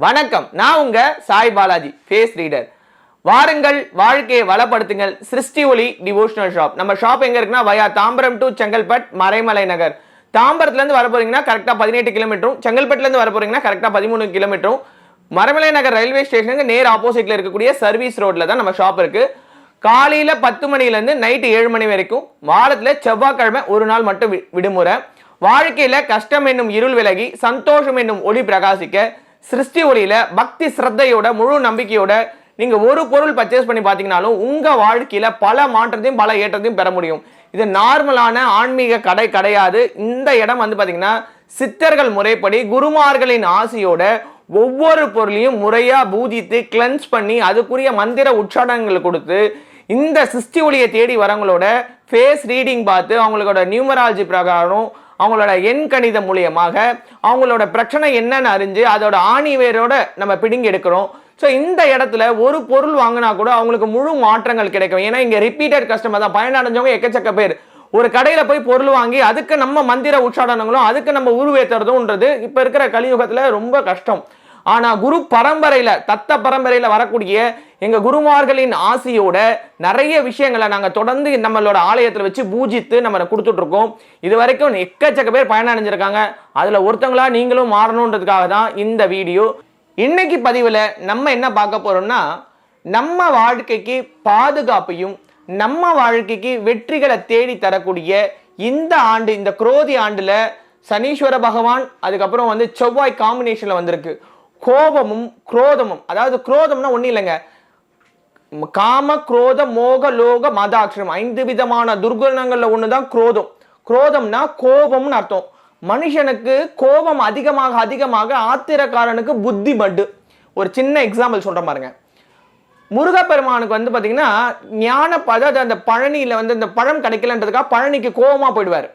வணக்கம். நான் உங்க சாய் பாலாஜி ஃபேஸ் ரீடர் வாருங்கள் வாழ்க்கையை வளப்படுத்துங்கள். சிருஷ்டி ஒளி டிவோஷனல் ஷாப் நம்ம ஷாப் எங்க இருக்குன்னா வயா தாம்பரம் டு செங்கல்பட் மறைமலை நகர். தாம்பரத்துல இருந்து வர போறீங்கன்னா கரெக்டா பதினெட்டு கிலோமீட்டரும் செங்கல்பட்டுல இருந்து வர போறீங்கன்னா கரெக்டா பதிமூணு கிலோமீட்டரும் மறைமலை நகர் ரயில்வே ஸ்டேஷனுக்கு நேர் ஆப்போசிட்ல இருக்கக்கூடிய சர்வீஸ் ரோட்ல தான் நம்ம ஷாப் இருக்கு. காலையில பத்து மணில இருந்து நைட்டு ஏழு மணி வரைக்கும். வாரத்துல செவ்வாய்க்கிழமை ஒரு நாள் மட்டும் வி- விடுமுறை. வாழ்க்கையில கஷ்டம் என்னும் இருள் விலகி சந்தோஷம் என்னும் ஒளி பிரகாசிக்க சிருஷ்டி ஒளியில பக்தி சிரத்தையோட முழு நம்பிக்கையோட நீங்க ஒரு பொருள் பர்ச்சேஸ் பண்ணி பாத்தீங்கன்னாலும் உங்க வாழ்க்கையில பல மாற்றத்தையும் பல ஏற்றத்தையும் பெற முடியும். இது நார்மலான ஆன்மீக கடை கிடையாது. இந்த இடம் வந்து பாத்தீங்கன்னா சித்தர்கள் முறைப்படி குருமார்களின் ஆசையோட ஒவ்வொரு பொருளையும் முறையா பூஜித்து கிளென்ஸ் பண்ணி அதுக்குரிய மந்திர உச்சாடனங்கள் கொடுத்து இந்த சிருஷ்டி ஒளியை தேடி வரவங்களோட ஃபேஸ் ரீடிங் பார்த்து அவங்களோட நியூமராலஜி பிரகாரம் அவங்களோட எண் கணிதம் மூலியமாக அவங்களோட பிரச்சனை என்னன்னு அறிஞ்சு அதோட ஆணி வேரோட நம்ம பிடுங்கி எடுக்கிறோம். ஸோ இந்த இடத்துல ஒரு பொருள் வாங்கினா கூட அவங்களுக்கு முழு மாற்றங்கள் கிடைக்கும். ஏன்னா இங்கே ரிப்பீட்டட் கஸ்டமர் தான். பயனடைஞ்சவங்க எக்கச்சக்க பேர். ஒரு கடையில் போய் பொருள் வாங்கி அதுக்கு நம்ம மந்திர உச்சாடனங்களும் அதுக்கு நம்ம உருவேற்றுறதும்ன்றது இப்போ இருக்கிற கலியுகத்தில் ரொம்ப கஷ்டம். ஆனால் குரு பரம்பரையில் தத்த பரம்பரையில் வரக்கூடிய எங்கள் குருமார்களின் ஆசையோட நிறைய விஷயங்களை நாங்கள் தொடர்ந்து நம்மளோட ஆலயத்தில் வச்சு பூஜித்து நம்ம கொடுத்துட்ருக்கோம். இது வரைக்கும் எக்கச்சக்க பேர் பயனடைஞ்சிருக்காங்க. அடைஞ்சிருக்காங்க அதுல ஒருத்தங்களா நீங்களும் மாறணுன்றதுக்காக தான் இந்த வீடியோ. இன்னைக்கு பதிவில் நம்ம என்ன பார்க்க போகிறோம்னா நம்ம வாழ்க்கைக்கு பாதுகாப்பையும் நம்ம வாழ்க்கைக்கு வெற்றிகளை தேடி தரக்கூடிய இந்த ஆண்டு இந்த குரோதி ஆண்டில் சனீஸ்வர பகவான் அதுக்கப்புறம் வந்து செவ்வாய் காம்பினேஷனில் வந்திருக்கு. கோபமும் குரோதமும். அதாவது குரோதம்னா ஒண்ணும் இல்லைங்க. காம குரோத மோக லோக மதாட்சரம் ஐந்து விதமான துர்குணங்கள்ல ஒண்ணுதான் குரோதம். குரோதம்னா கோபம்னு அர்த்தம். மனுஷனுக்கு கோபம் அதிகமாக அதிகமாக ஆத்திரக்காரனுக்கு புத்தி மட்டு ஒரு சின்ன எக்ஸாம்பிள் சொல்ற பாருங்க. முருகப்பெருமானுக்கு வந்து பாத்தீங்கன்னா ஞான அதாவது அந்த பழனியில வந்து இந்த பழம் கிடைக்கலன்றதுக்காக பழனிக்கு கோபமா போயிடுவார்.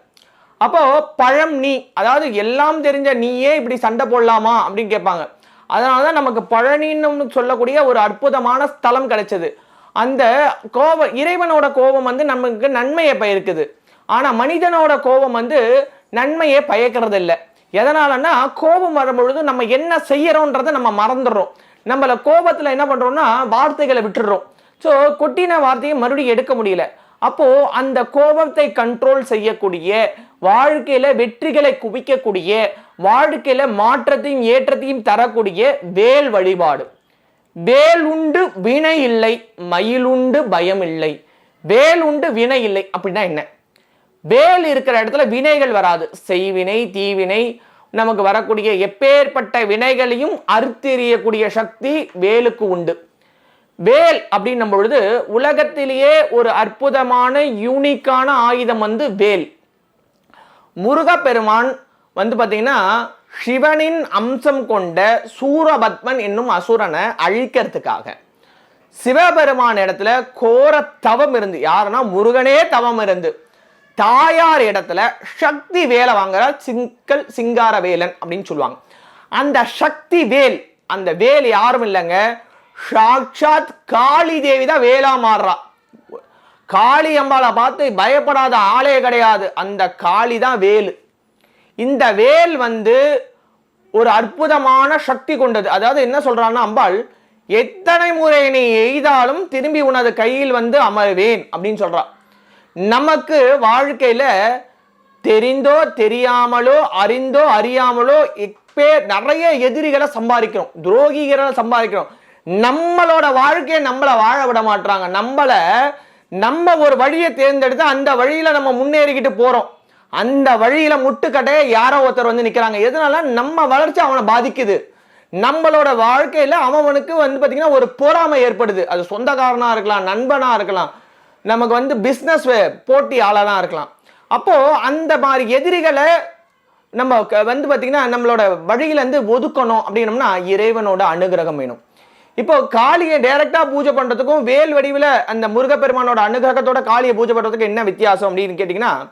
அப்போ பழம் நீ அதாவது எல்லாம் தெரிஞ்ச நீயே இப்படி சண்டை போடலாமா அப்படின்னு கேட்பாங்க. அதனாலதான் நமக்கு பழனின்னு சொல்லக்கூடிய ஒரு அற்புதமான ஸ்தலம் கிடைச்சது. அந்த கோபம் இறைவனோட கோபம் வந்து நமக்கு நன்மையை பயக்குது. ஆனால் மனிதனோட கோபம் வந்து நன்மையை பயக்கிறது இல்லை எதனாலன்னா கோபம் வரும்பொழுது நம்ம என்ன செய்யறோன்றதை நம்ம மறந்துடுறோம். நம்மளை கோபத்தில் என்ன பண்ணுறோம்னா வார்த்தைகளை விட்டுடுறோம். ஸோ கொட்டின வார்த்தையை மறுபடியும் எடுக்க முடியல. அப்போது அந்த கோபத்தை கண்ட்ரோல் செய்யக்கூடிய வாழ்க்கையில் வெற்றிகளை குவிக்கக்கூடிய வாழ்க்கையில் மாற்றத்தையும் ஏற்றத்தையும் தரக்கூடிய வேல் வழிபாடு. வேல் உண்டு வினை இல்லை மயில் உண்டு பயம் இல்லை. வேல் உண்டு வினை இல்லை அப்படின்னா என்ன? வேல் இருக்கிற இடத்துல வினைகள் வராது. செய்வினை தீவினை நமக்கு வரக்கூடிய எப்பேற்பட்ட வினைகளையும் அறுத்தெறியக்கூடிய சக்தி வேலுக்கு உண்டு. வேல் அப்படின்னும் பொழுது உலகத்திலேயே ஒரு அற்புதமான யூனிக்கான ஆயுதம் வந்து வேல். முருகப்பெருமான் வந்து பார்த்தீங்கன்னா சிவனின் அம்சம் கொண்ட சூரபத்மன் என்னும் அசுரனை அழிக்கிறதுக்காக. சிவபெருமான் இடத்துல கோர தவம் இருந்து யாருன்னா முருகனே தவம் இருந்து தாயார் இடத்துல சக்தி வேலை வாங்குற சிங்கல் சிங்கார வேலன் அப்படின்னு சொல்லுவாங்க. அந்த சக்தி வேல் அந்த வேல் யாரும் இல்லைங்க சாட்சாத் காளி தேவி தான் வேலா மாறுறா. காளி அம்பாவை பார்த்து பயப்படாத ஆளே கிடையாது. அந்த காளி தான் வேலு. இந்த வேல் வந்து ஒரு அற்புதமான சக்தி கொண்டது. அதாவது என்ன சொல்றான்னா அம்பாள் எத்தனை முறை நீ எய்தாலும் திரும்பி உனது கையில் வந்து அமர்வேன் அப்படின்னு சொல்றா. நமக்கு வாழ்க்கையில தெரிந்தோ தெரியாமலோ அறிந்தோ அறியாமலோ இப்பே நிறைய எதிரிகளை சம்பாதிக்கிறோம். துரோகிகளை சம்பாதிக்கிறோம். நம்மளோட வாழ்க்கையை நம்மளை வாழ விட மாட்டுறாங்க நம்மளை நம்ம ஒரு வழியை தேர்ந்தெடுத்து அந்த வழியில் நம்ம முன்னேறிக்கிட்டு போகிறோம் அந்த வழியில முட்டுக்கட்டைய யாரோ ஒருத்தர் வந்து நிக்கிறாங்க. எதனால? நம்ம வளர்ச்சி அவனை பாதிக்குது. நம்மளோட வாழ்க்கையில அவனுக்கு வந்து பாத்தீங்கன்னா ஒரு பொறாமை ஏற்படுது. அது சொந்தக்காரனா இருக்கலாம் நண்பனா இருக்கலாம். நமக்கு வந்து பிஸ்னஸ் போட்டியாளனா இருக்கலாம். அப்போ அந்த மாதிரி எதிரிகளை நம்ம க- வந்து பார்த்தீங்கன்னா நம்மளோட வழியிலேருந்து ஒதுக்கணும் அப்படின்னம்னா இறைவனோட அனுகிரகம் வேணும். இப்போ காளியை டைரெக்டாக பூஜை பண்ணுறதுக்கும் வேல் வடிவில் அந்த முருகப்பெருமானோட அனுகிரகத்தோட காளியை பூஜை பண்ணுறதுக்கு என்ன வித்தியாசம் அப்படின்னு கேட்டிங்கன்னா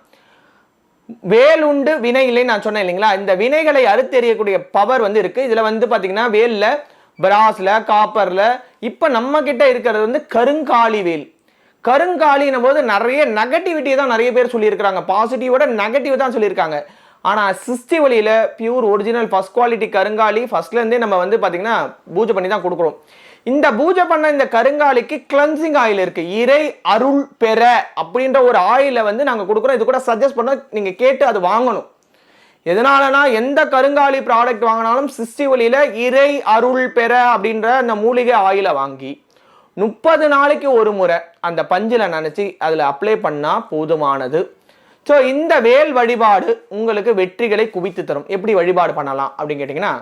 வேல் உண்டு வினை இல்லை நான் சொன்னேன் இல்லைங்களா? இந்த வினைகளை அறுத்தெறியக்கூடிய பவர் வந்து இருக்கு. இதுல வந்து பாத்தீங்கன்னா வேல்ல பிராஸ்ல காப்பர்ல இப்ப நம்ம கிட்ட இருக்கிறது வந்து கருங்காலி வேல். கருங்காலின போது நிறைய நெகட்டிவிட்டி தான் நிறைய பேர் சொல்லியிருக்கிறாங்க. பாசிட்டிவோட நெகட்டிவ் தான் சொல்லியிருக்காங்க. ஆனால் சிஸ்டி வழியில் பியூர் ஒரிஜினல் ஃபஸ்ட் குவாலிட்டி கருங்காலி ஃபஸ்ட்லேருந்தே நம்ம வந்து பார்த்தீங்கன்னா பூஜை பண்ணி தான் கொடுக்குறோம் இந்த பூஜை பண்ண இந்த கருங்காலிக்கு கிளன்சிங் ஆயில் இருக்குது இறை அருள் பெற அப்படின்ற ஒரு ஆயிலை வந்து நாங்கள் கொடுக்குறோம். இது கூட சஜஸ்ட் பண்ண நீங்கள் கேட்டு அது வாங்கணும். எதனாலனா எந்த கருங்காலி ப்ராடக்ட் வாங்கினாலும் சிஸ்டி வழியில் இறை அருள் பெற அப்படின்ற அந்த மூலிகை ஆயிலை வாங்கி முப்பது நாளைக்கு ஒரு முறை அந்த பஞ்சில் நினச்சி அதில் அப்ளை பண்ணால் போதுமானது. ஸோ இந்த வேல் வழிபாடு உங்களுக்கு வெற்றிகளை குவித்து தரும். எப்படி வழிபாடு பண்ணலாம் அப்படின்னு கேட்டிங்கன்னா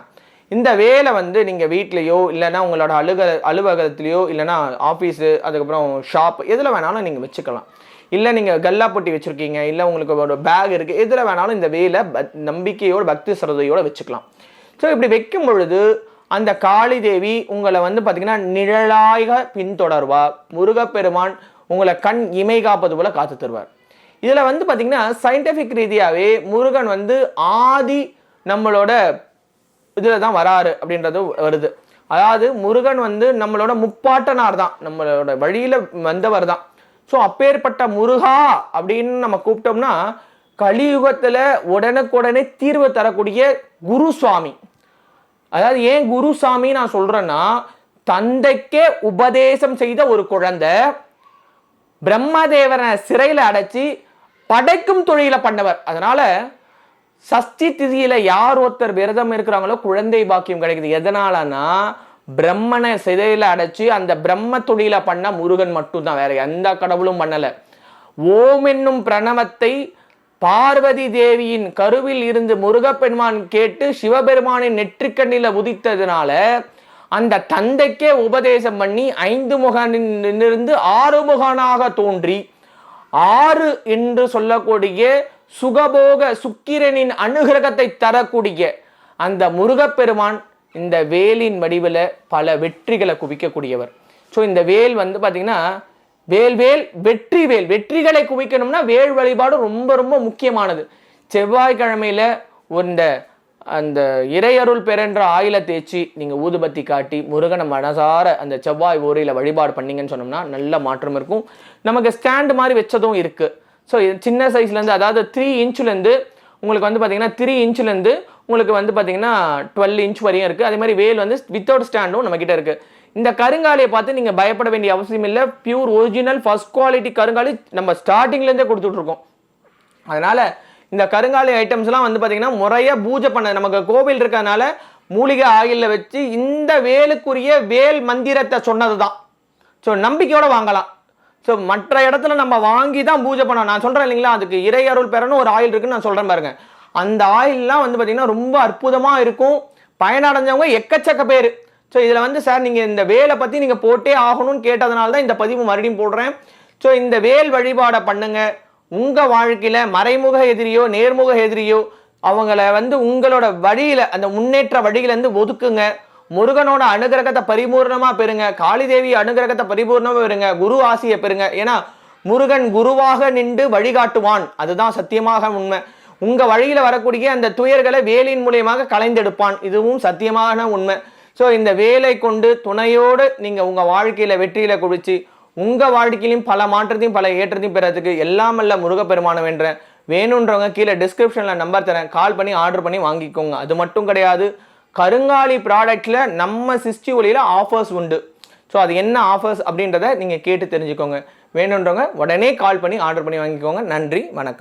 இந்த வேலை வந்து நீங்கள் வீட்லேயோ இல்லைன்னா உங்களோட அலுக அலுவலகத்துலேயோ இல்லைன்னா ஆஃபீஸு அதுக்கப்புறம் ஷாப் எதில் வேணாலும் நீங்கள் வச்சுக்கலாம். இல்லை நீங்கள் கல்லா பொட்டி வச்சுருக்கீங்க இல்லை உங்களுக்கு ஒரு பேக் இருக்குது எதில் வேணாலும் இந்த வேலை ப- நம்பிக்கையோட பக்தி சிரதையோடு வச்சுக்கலாம். ஸோ இப்படி வைக்கும் பொழுது அந்த காளி தேவி உங்களை வந்து பார்த்தீங்கன்னா நிழலாக பின்தொடர்வா. முருகப்பெருமான் உங்களை கண் இமை காப்பது போல காத்து தருவார். இதில் வந்து பார்த்தீங்கன்னா சயின்டிஃபிக் ரீதியாகவே முருகன் வந்து ஆதி நம்மளோட இதில் தான் வராரு அப்படின்றது வருது. அதாவது முருகன் வந்து நம்மளோட முப்பாட்டனார் தான். நம்மளோட வழியில் வந்தவர் தான். ஸோ அப்பேற்பட்ட முருகா அப்படின்னு நம்ம கூப்பிட்டோம்னா கலியுகத்தில் உடனுக்குடனே தீர்வு தரக்கூடிய குரு சுவாமி. அதாவது ஏன் குருசாமி நான் சொல்கிறேன்னா தந்தைக்கே உபதேசம் செய்த ஒரு குழந்தை பிரம்மதேவனை சிறையில் அடைச்சி படைக்கும் தொழில பண்ணவர். அதனால சஷ்டி திதியில யார் ஒருத்தர் விரதம் இருக்கிறாங்களோ குழந்தை பாக்கியம் கிடைக்குது. எதனாலனா பிரம்மனை சிதையில அடைச்சி அந்த பிரம்ம தொழில பண்ண முருகன் மட்டும்தான். வேற எந்த கடவுளும் பண்ணல. ஓம் என்னும் பிரணவத்தை பார்வதி தேவியின் கருவில் இருந்து முருகப்பெருமான் கேட்டு சிவபெருமானின் நெற்றிக்கண்ணில உதித்ததுனால அந்த தந்தைக்கே உபதேசம் பண்ணி ஐந்து முகனிலிருந்து ஆறு முகனாக தோன்றி ஆறு என்று சொல்லக்கூடிய சுகபோக சுக்கிரனின் அனுகிரகத்தை தரக்கூடிய அந்த முருகப்பெருமான் இந்த வேலின் வடிவில் பல வெற்றிகளை குவிக்கக்கூடியவர். ஸோ இந்த வேல் வந்து பார்த்தீங்கன்னா வேல் வேல் வெற்றி வேல். வெற்றிகளை குவிக்கணும்னா வேல் வழிபாடு ரொம்ப ரொம்ப முக்கியமானது. செவ்வாய்க்கிழமையில இந்த அந்த இறையருள் பெறன்ற ஆயில தேய்ச்சி நீங்கள் ஊதுபத்தி காட்டி முருகனை மனசார அந்த செவ்வாய் ஓரையில் வழிபாடு பண்ணிங்கன்னு சொன்னோம்னா நல்ல மாற்றம் இருக்கும். நமக்கு ஸ்டாண்டு மாதிரி வச்சதும் இருக்குது ஸோ சின்ன சைஸ்லேருந்து அதாவது த்ரீ இன்ச்லேருந்து உங்களுக்கு வந்து பார்த்தீங்கன்னா த்ரீ இன்ச்லேருந்து உங்களுக்கு வந்து பார்த்தீங்கன்னா டுவெல் இன்ச் வரையும் இருக்குது அதே மாதிரி வேல் வந்து வித்தவுட் ஸ்டாண்டும் நம்மக்கிட்ட இருக்குது இந்த கருங்காலியை பார்த்து நீங்கள் பயப்பட வேண்டிய அவசியம் இல்லை. பியூர் ஒரிஜினல் ஃபஸ்ட் குவாலிட்டி கருங்காலி நம்ம ஸ்டார்டிங்லேருந்தே கொடுத்துட்ருக்கோம் அதனால் இந்த கருங்காலி ஐட்டம்ஸ்லாம் வந்து பார்த்தீங்கன்னா முறையாக பூஜை பண்ண நமக்கு கோவில் இருக்கறனால மூலிகை ஆயிலில் வச்சு இந்த வேலுக்குரிய வேல் மந்திரத்தை சொன்னது தான் ஸோ நம்பிக்கையோடு வாங்கலாம். ஸோ மற்ற இடத்துல நம்ம வாங்கி தான் பூஜை பண்ணோம் நான் சொல்கிறேன் இல்லைங்களா? அதுக்கு இறை அருள் பெறணும் ஒரு ஆயில் இருக்குன்னு நான் சொல்கிறேன் பாருங்க. அந்த ஆயில்லாம் வந்து பார்த்திங்கன்னா ரொம்ப அற்புதமாக இருக்கும். பயனடைஞ்சவங்க எக்கச்சக்க பேர். ஸோ இதில் வந்து சார் நீங்கள் இந்த வேலை பற்றி நீங்கள் போட்டே ஆகணும்னு கேட்டதுனால தான் இந்த பதிவு மறுபடியும் போடுறேன். ஸோ இந்த வேல் வழிபாடை பண்ணுங்கள் உங்கள் வாழ்க்கையில் மறைமுக எதிரியோ நேர்முக எதிரியோ அவங்கள வந்து உங்களோட வழியில் அந்த முன்னேற்ற வழியிலேருந்து ஒதுக்குங்க. முருகனோட அனுகிரகத்தை பரிபூர்ணமாக பெறுங்க. காளிதேவி அனுகிரகத்தை பரிபூர்ணமாக பெறுங்க. குரு ஆசியை பெறுங்க. ஏன்னா முருகன் குருவாக நின்று வழிகாட்டுவான். அதுதான் சத்தியமாக உண்மை. உங்கள் வழியில் வரக்கூடிய அந்த துயர்களை வேலின் மூலியமாக கலைந்தெடுப்பான். இதுவும் சத்தியமான உண்மை. ஸோ இந்த வேலை கொண்டு துணையோடு நீங்கள் உங்கள் வாழ்க்கையில் வெற்றியில் குடிச்சு உங்கள் வாழ்க்கையிலையும் பல மாற்றத்தையும் பல ஏற்றத்தையும் பெறதுக்கு எல்லாமல்ல முருகப்பெருமானம் வேண்டுறேன் வேணுன்றவங்க கீழே டிஸ்கிரிப்ஷனில் நம்பர் தரேன். கால் பண்ணி ஆர்டர் பண்ணி வாங்கிக்கோங்க. அது மட்டும் கிடையாது. கருங்காலி ப்ராடக்டில் நம்ம சிஸ்டி ஒலியில் ஆஃபர்ஸ் உண்டு. ஸோ அது என்ன ஆஃபர்ஸ் அப்படின்றத நீங்கள் கேட்டு தெரிஞ்சுக்கோங்க. வேணுன்றவங்க உடனே கால் பண்ணி ஆர்டர் பண்ணி வாங்கிக்கோங்க. நன்றி வணக்கம்.